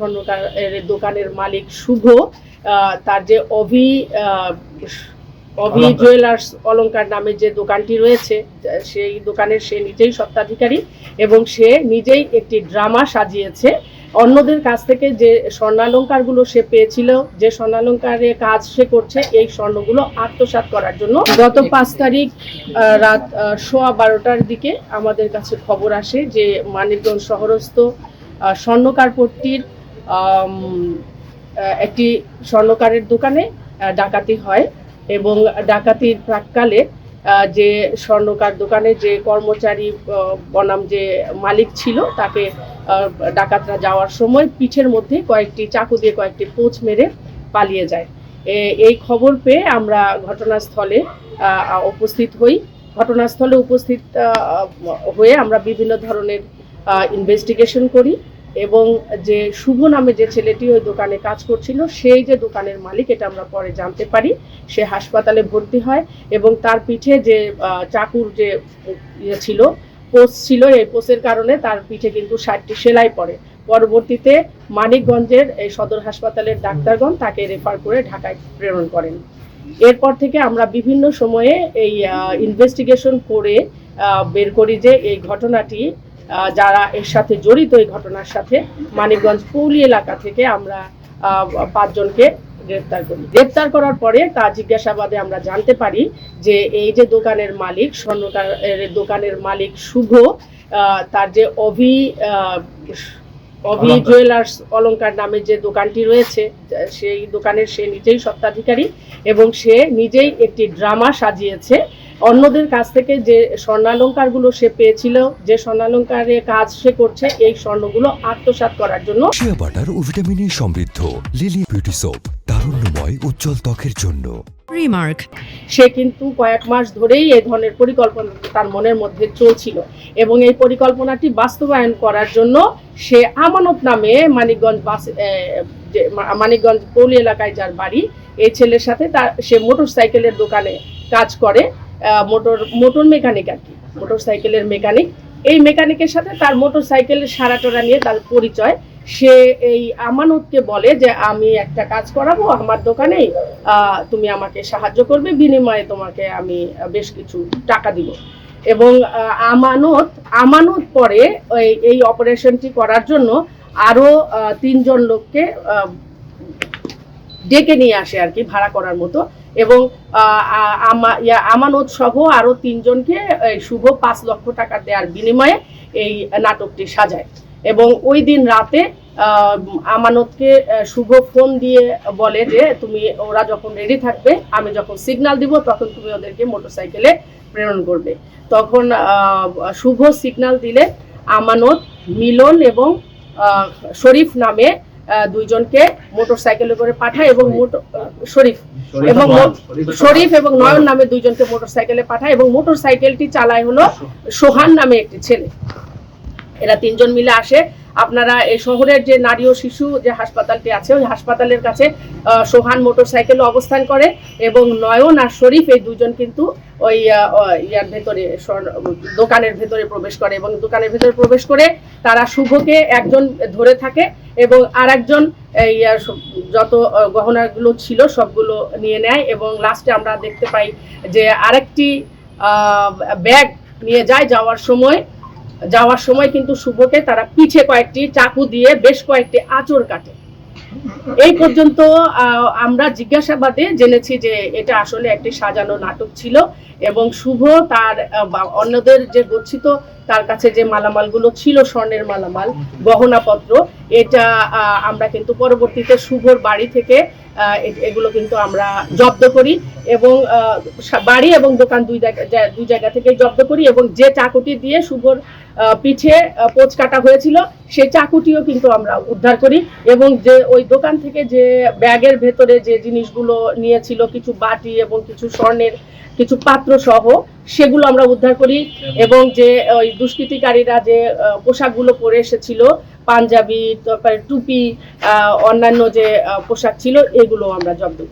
স্বর্ণকারের দোকানের মালিক শুভ তার যে অভি অভি জুয়েলার্স অলঙ্কার নামে যে দোকানটি রয়েছে সেই দোকানের সে নিজেই সত্ত্বাধিকারী এবং সে নিজেই একটি ড্রামা সাজিয়েছে। অন্যদের কাছ থেকে যে স্বর্ণালঙ্কারগুলো সে পেয়েছিল যে স্বর্ণালঙ্কারে কাজ সে করছে এই স্বর্ণগুলো আত্মসাৎ করার জন্য গত পাঁচ তারিখ রাত সোয়া বারোটার দিকে আমাদের কাছে খবর আসে যে মানিকগঞ্জ শহরস্থ স্বর্ণকারপট্টির একটি স্বর্ণকারের দোকানে ডাকাতি হয় এবং ডাকাতির প্রাককালে যে স্বর্ণকার দোকানে যে কর্মচারী বনাম যে মালিক ছিল, তাকে ডাকাতরা যাওয়ার সময় পিঠের মধ্যে কয়েকটি চাকু দিয়ে কয়েকটি পোঁচ মেরে পালিয়ে যায়। এই খবর পেয়ে আমরা ঘটনাস্থলে উপস্থিত হই। ঘটনাস্থলে উপস্থিত হয়ে আমরা বিভিন্ন ধরনের ইনভেস্টিগেশন করি। এবং যে শুভ নামে যে ছেলেটি ওই দোকানে কাজ করছিল, সেই যে দোকানের মালিক, এটা আমরা পরে জানতে পারি, সে হাসপাতালে ভর্তি হয় এবং তার পিঠে যে চাকুর যে ইয়ে ছিল পোস্ট ছিল, এই পোস্টের কারণে তার পিঠে কিন্তু ষাটটি সেলাই পড়ে। পরবর্তীতে মানিকগঞ্জের এই সদর হাসপাতালের ডাক্তারগণ তাকে রেফার করে ঢাকায় প্রেরণ করেন। এরপর থেকে আমরা বিভিন্ন সময়ে এই ইনভেস্টিগেশন করে বের করি যে এই ঘটনাটি যারা এর সাথে জড়িত এই ঘটনার সাথে মানিকগঞ্জ পৌলি এলাকা থেকে আমরা পাঁচজনকে গ্রেপ্তার করি। গ্রেপ্তার করার পরে তার জিজ্ঞাসাবাদে আমরা জানতে পারি যে এই যে দোকানের মালিক স্বর্ণকার দোকানের মালিক শুভ তার যে অভি অভি জুয়েলার্স অলঙ্কার নামে যে দোকানটি রয়েছে সেই দোকানের সে নিজেই সত্ত্বাধিকারী এবং সে নিজেই একটি ড্রামা সাজিয়েছে। অন্যদের কাছ থেকে যে স্বর্ণালঙ্কারগুলো সে পেয়েছিল যে স্বর্ণালঙ্কারে কাজ সে করছে এই স্বর্ণগুলো আত্মসাৎ করার জন্য শিয়া বাটার ও ভিটামিনে সমৃদ্ধ। লিলি বিউটি সোপ তারুণ্যময় উজ্জ্বল ত্বকের জন্য। Remark. সে কিন্তু কয়েক মাস ধরেই এই ধরনের পরিকল্পনা তার মনের মধ্যে চলছিল এবং এই পরিকল্পনাটি বাস্তবায়ন করার জন্য সে আমানত নামে মানিকগঞ্জ বাস মানিকগঞ্জ পৌলি এলাকায় যার বাড়ি এই ছেলের সাথে তার সে মোটর সাইকেলের দোকানে কাজ করে। মোটর মোটর মেকানিক আর কি, মোটর সাইকেলের মেকানিক। এই মেকানিকের সাথে তার মোটর সাইকেলের সারাটোরা নিয়ে তার পরিচয়। সে এই আমানতকে বলে যে, আমি একটা কাজ করাবো, আমার দোকানেই তুমি আমাকে সাহায্য করবে, বিনিময়ে তোমাকে আমি বেশ কিছু টাকা দিব। এবং আমানত আমানত পরে এই অপারেশনটি করার জন্য আরও তিনজন লোককে ডেকে নিয়ে আসে আর কি, ভাড়া করার মতো। এবং আমানত সহ আরও তিনজনকে শুভ পাঁচ লক্ষ টাকা দেওয়ার বিনিময়ে এই নাটকটি সাজায়। এবং ওই দিন রাতে আমানতকে শুভ ফোন দিয়ে বলে যে তুমি ওরা যখন রেডি থাকবে আমি যখন সিগন্যাল দিব তখন তুমি ওদেরকে মোটরসাইকেলে প্রেরণ করবে। তখন শুভ সিগন্যাল দিলে আমানত মিলন এবং শরীফ নামে আহ, দুইজনকে মোটরসাইকেলে করে পাঠায় এবং মোটর শরীফ এবং শরীফ এবং নয়ন নামে দুইজনকে মোটরসাইকেলে পাঠায় এবং মোটর সাইকেলটি চালায় হলো সোহান নামে একটি ছেলে। এরা তিনজন মিলে আসে। আপনারা এই শহরের যে নারী ও শিশু যে হাসপাতালটি আছে, ওই হাসপাতালের কাছে সোহান মোটরসাইকেল অবস্থান করে এবং নয়ন আর শরীফ এই দুজন কিন্তু ওই ইয়ার ভেতরে দোকানের ভেতরে প্রবেশ করে এবং দোকানের ভেতরে প্রবেশ করে তারা শুভকে একজন ধরে থাকে এবং আর একজন এই যত গহনাগুলো ছিল সবগুলো নিয়ে নেয় এবং লাস্টে আমরা দেখতে পাই যে আরেকটি ব্যাগ নিয়ে যায় যাওয়ার সময় যাওয়ার সময় কিন্তু শুভকে তারা পিছে কয়েকটি চাকু দিয়ে বেশ কয়েকটি আঁচড় কাটে। এই পর্যন্ত আমরা জিজ্ঞাসাবাদে জেনেছি যে এটা আসলে একটি সাজানো নাটক ছিল এবং শুভ তার অন্যদের যে গচ্ছিত তার কাছে যে মালামালগুলো ছিল, স্বর্ণের মালামাল, গহনাপত্র, এটা আমরা কিন্তু পরবর্তীতে শুভর বাড়ি থেকে এগুলো কিন্তু আমরা জব্দ করি এবং বাড়ি এবং দোকান দুই জায়গা দুই জায়গা থেকে জব্দ করি এবং যে চাকুটি দিয়ে শুভর পিঠে পোঁচ কাটা হয়েছিল সেই চাকুটিও কিন্তু আমরা উদ্ধার করি এবং যে ওই দোকান থেকে যে ব্যাগের ভেতরে যে জিনিসগুলো নিয়েছিল, কিছু বাটি এবং কিছু স্বর্ণের কিছু পাত্র সহ, সেগুলো আমরা উদ্ধার করি এবং যে ওই দুষ্কৃতিকারীরা যে পোশাকগুলো পরে এসেছিল পাঞ্জাবি তারপরে টুপি অন্যান্য যে পোশাক ছিল এগুলো আমরা জব্দ করি।